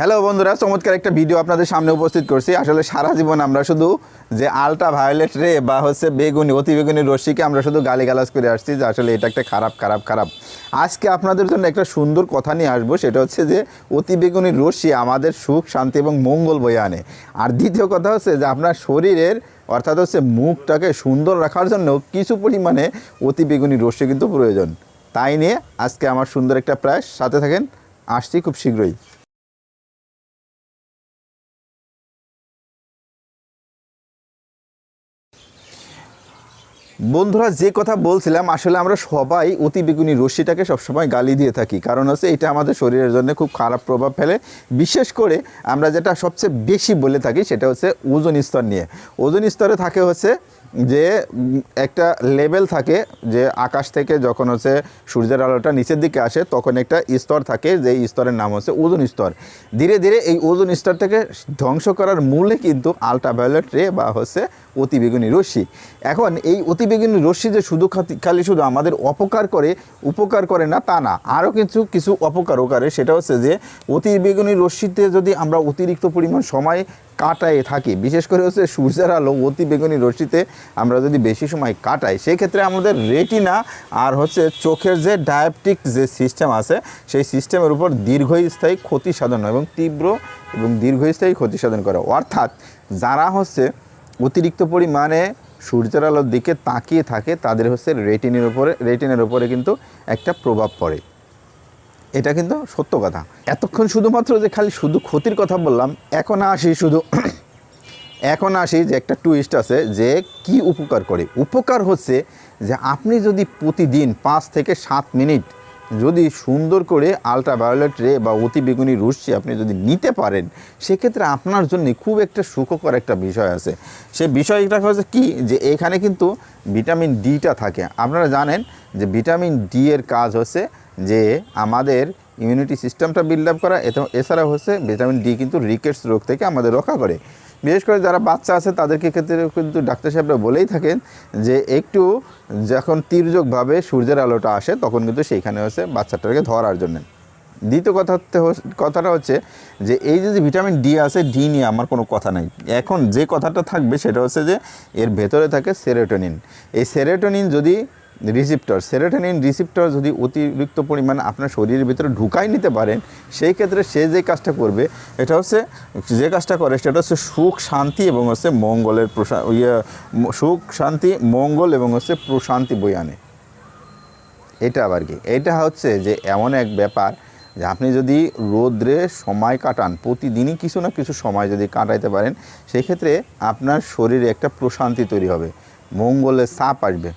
Hello বন্ধুরা, চমৎকার একটা ভিডিও আপনাদের সামনে উপস্থিত করছি। আসলে সারা জীবন আমরা শুধু যে আলট্রা ভায়োলেট রে বা হচ্ছে বেগুনি অতি বেগুনি রশ্মিকে আমরা শুধু গালিগালাজ করে আসছি যে আসলে এটা একটা খারাপ খারাপ খারাপ। আজকে আপনাদের জন্য একটা সুন্দর কথা নিয়ে আসব, সেটা হচ্ছে যে অতি বেগুনি রশ্মি আমাদের সুখ, শান্তি এবং মঙ্গল বয়ে আনে। আর দ্বিতীয় কথা হচ্ছে যে আপনার শরীরের, অর্থাৎ হচ্ছে মুখটাকে সুন্দর রাখার জন্য কিছু পরিমাণে অতি বেগুনি রশ্মি কিন্তু প্রয়োজন। তাই নিয়ে আজকে আমার সুন্দর একটা প্রায় সাথে থাকেন, আসছি খুব শীঘ্রই। বন্ধুরা, যে কথা বলছিলাম, আসলে আমরা সবাই অতি বেগুনি রশ্মিটাকে সবসময় গালি দিয়ে থাকি। কারণ হচ্ছে এটা আমাদের শরীরের জন্য খুব খারাপ প্রভাব ফেলে। বিশেষ করে আমরা যেটা সবচেয়ে বেশি বলে থাকি, সেটা হচ্ছে ওজন স্তর নিয়ে। ওজন স্তরে থাকে হচ্ছে যে একটা লেভেল থাকে যে আকাশ থেকে যখন হচ্ছে সূর্যের আলোটা নিচের দিকে আসে, তখন একটা স্তর থাকে যে স্তরের নাম হচ্ছে ওজন স্তর। ধীরে ধীরে এই ওজন স্তর থেকে ধ্বংস করার মূলে কিন্তু আলট্রাভায়োলেট রে বা হচ্ছে অতিবেগুনি রশ্মি। এখন এই অতিবেগুনি রশ্মি যে শুধু খালি শুধু আমাদের অপকার করে, উপকার করে না, তা না। আরও কিছু কিছু অপকারও করে সেটা হচ্ছে যে অতিবেগুনি রশ্মিতে যদি আমরা অতিরিক্ত পরিমাণ সময় কাটায় থাকি। বিশেষ করে হচ্ছে সূর্যের আলো, অতি বেগুনি রশ্মিতে আমরা যদি বেশি সময় কাটাই, সেক্ষেত্রে আমাদের রেটিনা আর হচ্ছে চোখের যে ডায়াবেটিক যে সিস্টেম আছে, সেই সিস্টেমের উপর দীর্ঘস্থায়ী ক্ষতি সাধন এবং তীব্র এবং দীর্ঘস্থায়ী ক্ষতি সাধন করে। অর্থাৎ যারা হচ্ছে অতিরিক্ত পরিমাণে সূর্যের আলোর দিকে তাকিয়ে থাকে, তাদের হচ্ছে রেটিনের উপরে রেটিনের উপরে কিন্তু একটা প্রভাব পড়ে। এটা কিন্তু সত্য কথা। এতক্ষণ শুধুমাত্র যে খালি শুধু ক্ষতির কথা বললাম, এখন আসি শুধু এখন আসি যে একটা টুইস্ট আছে যে কি উপকার করে। উপকার হচ্ছে যে আপনি যদি প্রতিদিন পাঁচ থেকে সাত মিনিট যদি সুন্দর করে আলট্রাভায়োলেট রে বা অতি বেগুনি রশ্মি আপনি যদি নিতে পারেন, সেক্ষেত্রে আপনার জন্য খুব একটা সুখকর একটা বিষয় আছে। সে বিষয়টা হচ্ছে কি যে এখানে কিন্তু ভিটামিন ডিটা থাকে। আপনারা জানেন যে ভিটামিন ডি এর কাজ হচ্ছে যে আমাদের ইমিউনিটি সিস্টেমটা বিল্ড আপ করা এছাড়া হচ্ছে ভিটামিন ডি কিন্তু রিকেটস রোগ থেকে আমাদের রক্ষা করে। বিশেষ করে যারা বাচ্চা আছে, তাদেরকে ক্ষেত্রে কিন্তু ডাক্তার সাহেবরা বলেই থাকেন যে একটু যখন তীর্যকভাবে সূর্যের আলোটা আসে, তখন কিন্তু সেইখানে হচ্ছে বাচ্চাটাকে ধরার জন্য। দ্বিতীয় কথা কথাটা হচ্ছে যে এই যে ভিটামিন ডি আছে ডি নিয়ে আমার কোনো কথা নাই। এখন যে কথাটা থাকবে, সেটা হচ্ছে যে এর ভেতরে থাকে সেরোটোনিন এই সেরোটোনিন যদি রিসিপ্টর সেরোটোনিন রিসিপ্টর যদি অতিরিক্ত পরিমাণ আপনার শরীরের ভিতরে ঢুকাই নিতে পারেন, সেই ক্ষেত্রে সে যে কাজটা করবে, এটা হচ্ছে যে কাজটা করে সেটা হচ্ছে সুখ, শান্তি এবং হচ্ছে মঙ্গলের প্রশা ইয়ে সুখ, শান্তি, মঙ্গল এবং হচ্ছে প্রশান্তি বই আনে। এটা আবার কি? এটা হচ্ছে যে এমন এক ব্যাপার যে আপনি যদি রোদ্রে সময় কাটান, প্রতিদিনই কিছু না কিছু সময় যদি কাটাইতে পারেন, সেক্ষেত্রে আপনার শরীরে একটা প্রশান্তি তৈরি হবে, মঙ্গলের চাপ আসবে।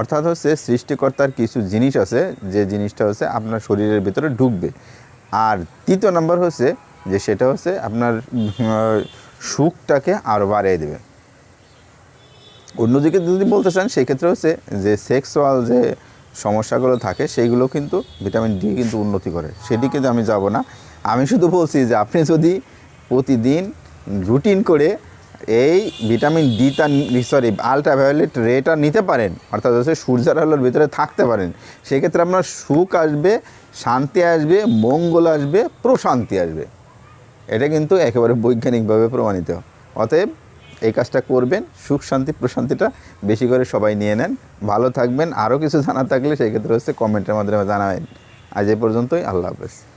অর্থাৎ হচ্ছে সৃষ্টিকর্তার কিছু জিনিস আছে, যে জিনিসটা হচ্ছে আপনার শরীরের ভিতরে ঢুকবে। আর তৃতীয় নম্বর হচ্ছে যে সেটা হচ্ছে আপনার সুখটাকে আরও বাড়িয়ে দেবে। অন্যদিকে যদি বলতে চান, সেক্ষেত্রে হচ্ছে যে সেক্সুয়াল যে সমস্যাগুলো থাকে সেইগুলো কিন্তু ভিটামিন ডি কিন্তু উন্নতি করে। সেদিকে আমি যাব না। আমি শুধু বলছি যে আপনি যদি প্রতিদিন রুটিন করে এই ভিটামিন ডি ডিটা সরি আলট্রাভায়োলেট রেটা নিতে পারেন। অর্থাৎ হচ্ছে সূর্যের আলোর ভিতরে থাকতে পারেন। সেক্ষেত্রে আপনার সুখ আসবে, শান্তি আসবে, মঙ্গল আসবে, প্রশান্তি আসবে। এটা কিন্তু একেবারে বৈজ্ঞানিকভাবে প্রমাণিত। অতএব এই কাজটা করবেন, সুখ, শান্তি, প্রশান্তিটা বেশি করে সবাই নিয়ে নেন। ভালো থাকবেন। আরও কিছু জানা থাকলে সেই ক্ষেত্রে হচ্ছে কমেন্টের মাধ্যমে জানাবেন। আজ এ পর্যন্তই। আল্লাহ হাফেজ।